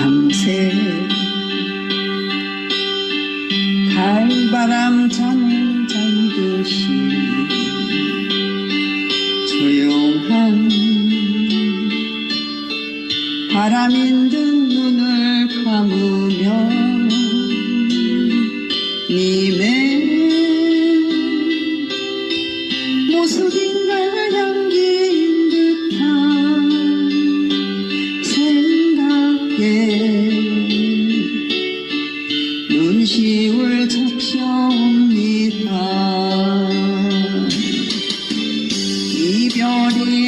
밤새 달바람 잠잠듯이 조용한 바람인 듯 눈을 감으며 눈시울 잡혀옵니다. 이별이